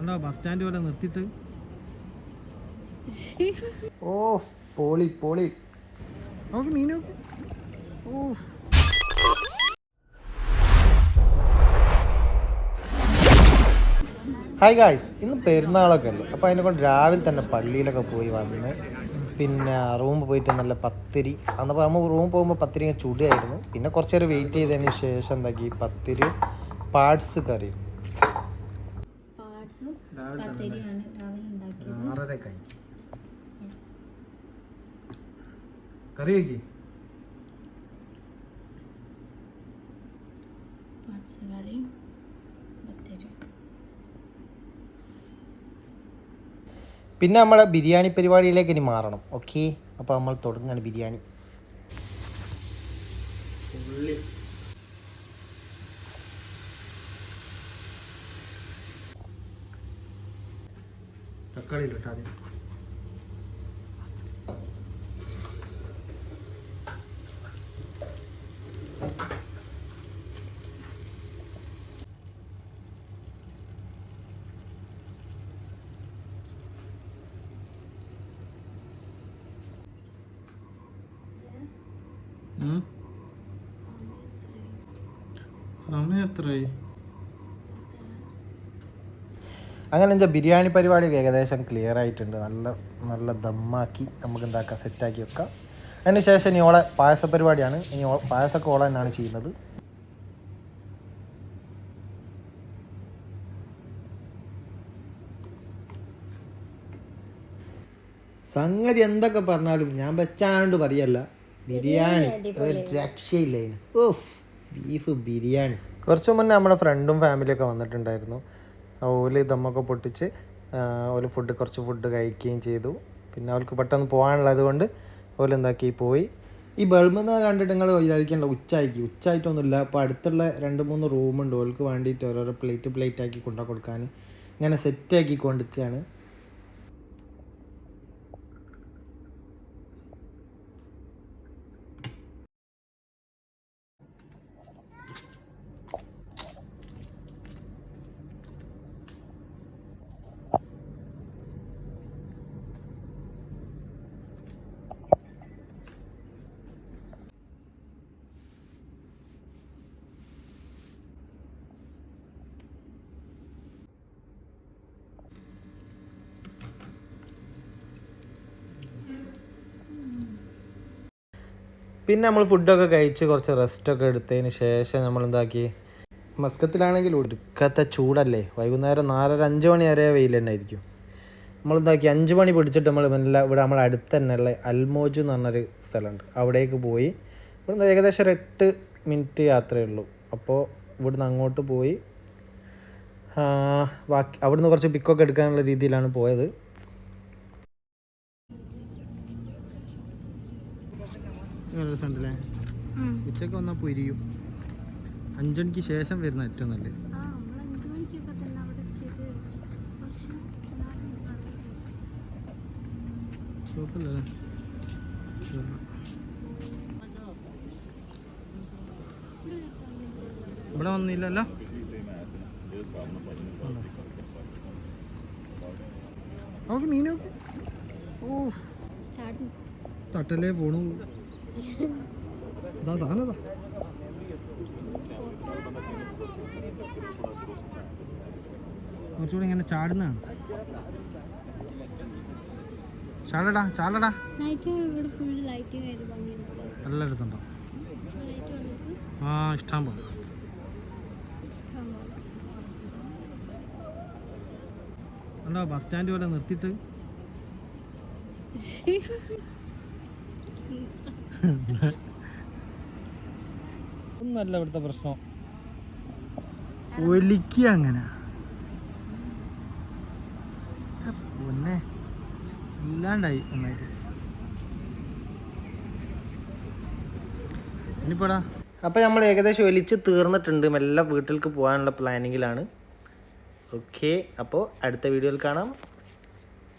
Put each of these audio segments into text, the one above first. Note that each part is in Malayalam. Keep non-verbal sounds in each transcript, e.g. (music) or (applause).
ഉണ്ടോ ബസ് സ്റ്റാൻഡ് പോലെ നിർത്തിട്ട് ഓ പോളി പോളി. നോക്കി മീൻ നോക്കി. ഓ ഹായ് ഗായ്സ് ഇന്ന് പെരുന്നാളൊക്കെ അല്ലേ? അപ്പോൾ അതിനെ കൊണ്ട് രാവിലെ തന്നെ പള്ളിയിലൊക്കെ പോയി വന്ന് പിന്നെ റൂമിൽ പോയിട്ട് നല്ല പത്തിരി. അന്നപ്പോൾ നമ്മൾ റൂം പോകുമ്പോൾ പത്തിരി ചുടിയായിരുന്നു പിന്നെ കുറച്ചേരം വെയിറ്റ് ചെയ്തതിന് ശേഷം എന്താക്കി? പത്തിരി പാർട്സ് കറി. പാർട്സും പത്തിരിയാണ് രാവിലെ ഉണ്ടാക്കിയത്. കറി വയ്ക്കി പിന്നെ നമ്മളെ ബിരിയാണി പരിപാടിയിലേക്ക് ഇനി മാറണം. ഓക്കെ അപ്പോൾ നമ്മൾ തുടങ്ങുകയാണ് ബിരിയാണി. തക്കാളി ഇട്ടോ ആദ്യം. സമയം എത്രയായി? അങ്ങനെ എന്താ ബിരിയാണി പരിപാടി ഏകദേശം ക്ലിയർ ആയിട്ടുണ്ട്. നല്ല നല്ല ദമ്മാക്കി നമുക്ക് എന്താക്കാം സെറ്റാക്കി വെക്കാം. അതിന് ശേഷം ഇനി ഓളെ പായസ പരിപാടിയാണ്. ഇനി ഓ- പായസമൊക്കെ ഓളെ തന്നെയാണ് ചെയ്യുന്നത്. സംഗതി എന്തൊക്കെ പറഞ്ഞാലും ഞാൻ വെച്ചാണ്ട് പറയല്ല. ബിരിയാണി ഒരു രക്ഷയില്ല ഓഫ് ഉഫ് ബീഫ് ബിരിയാണി. കുറച്ച് മുന്നേ നമ്മുടെ ഫ്രണ്ടും ഫാമിലിയൊക്കെ വന്നിട്ടുണ്ടായിരുന്നു. ഓൽ ദമ്മൊക്കെ പൊട്ടിച്ച് ഓൽ ഫുഡ് കുറച്ച് ഫുഡ് കഴിക്കുകയും ചെയ്തു. പിന്നെ അവർക്ക് പെട്ടെന്ന് പോകാനുള്ളത് കൊണ്ട് ഓലെന്താക്കി പോയി. ഈ ബൾബെന്ന് കണ്ടിട്ട് നിങ്ങൾ വിചാരിക്കേണ്ട ഉച്ചയ്ക്ക് ഉച്ചയായിട്ടൊന്നുമില്ല. അപ്പോൾ അടുത്തുള്ള രണ്ട് മൂന്ന് റൂമുണ്ട് ഓൾക്ക് വേണ്ടിയിട്ട് ഓരോരോ പ്ലേറ്റ് പ്ലേറ്റ് ആക്കി കൊണ്ടു കൊടുക്കാൻ ഇങ്ങനെ സെറ്റാക്കി കൊണ്ടിരിക്കുകയാണ് പിന്നെ നമ്മൾ ഫുഡൊക്കെ കഴിച്ച് കുറച്ച് റെസ്റ്റ് ഒക്കെ എടുത്തതിന് ശേഷം നമ്മൾ എന്താക്കി? മസ്കത്തിലാണെങ്കിൽ ഒടുക്കത്തെ ചൂടല്ലേ? വൈകുന്നേരം നാലര അഞ്ച് മണി വരെ വെയിൽ തന്നെ ആയിരിക്കും. നമ്മൾ എന്താക്കി? അഞ്ച് മണി പിടിച്ചിട്ട് നമ്മൾ മെല്ലെ ഇവിടെ നമ്മൾ അടുത്ത് തന്നെയുള്ള അൽമോജ് എന്ന് പറഞ്ഞൊരു സ്ഥലമുണ്ട്. അവിടേക്ക് പോയി. ഇവിടുന്ന് ഏകദേശം ഒരു എട്ട് മിനിറ്റ് യാത്രയേ ഉള്ളൂ. അപ്പോൾ ഇവിടുന്ന് അങ്ങോട്ട് പോയി. ബാക്കി അവിടുന്ന് കുറച്ച് പിക്കൊക്കെ എടുക്കാനുള്ള രീതിയിലാണ് പോയത്. നല്ല രസമുണ്ടല്ലേ? ഉച്ചയ്ക്ക് വന്നാൽ പൊരിയും. അഞ്ചുമണിക്ക് ശേഷം വരുന്ന ഏറ്റവും നല്ലത്. കുഴപ്പമില്ലല്ലേ ഇവിടെ വന്നില്ലല്ലോ? നോക്ക് ഓ. തട്ടലേ തട്ടല്ലേ ഇതാ സാധനം ഇതാ കുറച്ചുകൂടി ഇങ്ങനെ ചാടുന്നതാണ് ചാടടാ ചാടടാ. നല്ല രസമുണ്ടോ? ആ ഇഷ്ടം പോലെ ഉണ്ടോ ബസ് സ്റ്റാൻഡ് പോലെ നിർത്തിയിട്ട്? (laughs) ഒന്നല്ല ഇവിടുത്തെ പ്രശ്നം. ഒലിക്കുക അങ്ങനെ. പൊന്നെ. ഇല്ലാണ്ടായി നന്നായിട്ട്. ഇനിയിപ്പോടാ. അപ്പോൾ നമ്മൾ ഏകദേശം ഒലിച്ച് തീർന്നിട്ടുണ്ട്. മെല്ലെ വീട്ടിലേക്ക് പോകാനുള്ള പ്ലാനിങ്ങിലാണ്. ഓക്കെ. അപ്പോൾ അടുത്ത വീഡിയോയിൽ കാണാം.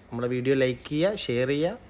നമ്മുടെ വീഡിയോ ലൈക്ക് ചെയ്യുക ഷെയർ ചെയ്യുക.